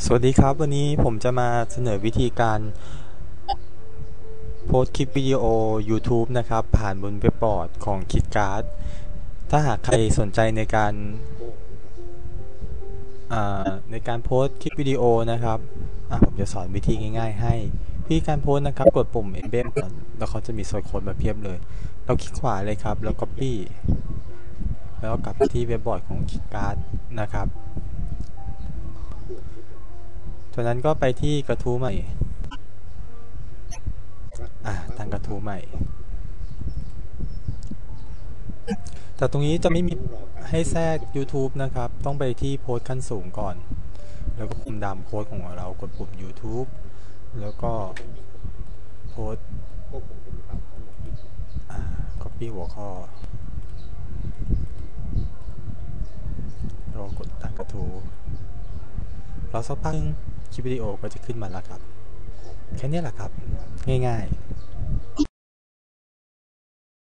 สวัสดีครับวันนี้ผมจะมาเสนอวิธีการโพสคลิปวิดีโอ YouTube นะครับ ผ่านบนเว็บบอร์ดของ KitKart ถ้าหากใครสนใจในการในการโพสคลิปวิดีโอนะครับผมจะสอนวิธีง่าย ๆ ให้วิธีการโพสนะครับ กดปุ่ม embed ก่อนแล้วเขาจะมีโซนโค้ดมาเพียบเลย เราคลิกขวาเลยครับ แล้ว copy แล้วกลับที่เว็บบอร์ดของ KitKart นะครับ จากนั้นก็ไปที่กระทู้ใหม่ อ่าตั้งกระทู้ใหม่ แต่ตรงนี้จะไม่มีให้แทรก YouTube นะครับ ต้องไปที่โพสต์ขั้นสูงก่อน แล้วก็ปุ่มดำโค้ดของเรากดปุ่ม YouTube แล้วก็โพสต์อ่า copy หัวข้อแล้วก็กดตั้งกระทู้เราสักพักนึง คลิปวิดีโอก็จะขึ้นมาแล้วครับ แค่นี้แหละครับ ง่ายๆ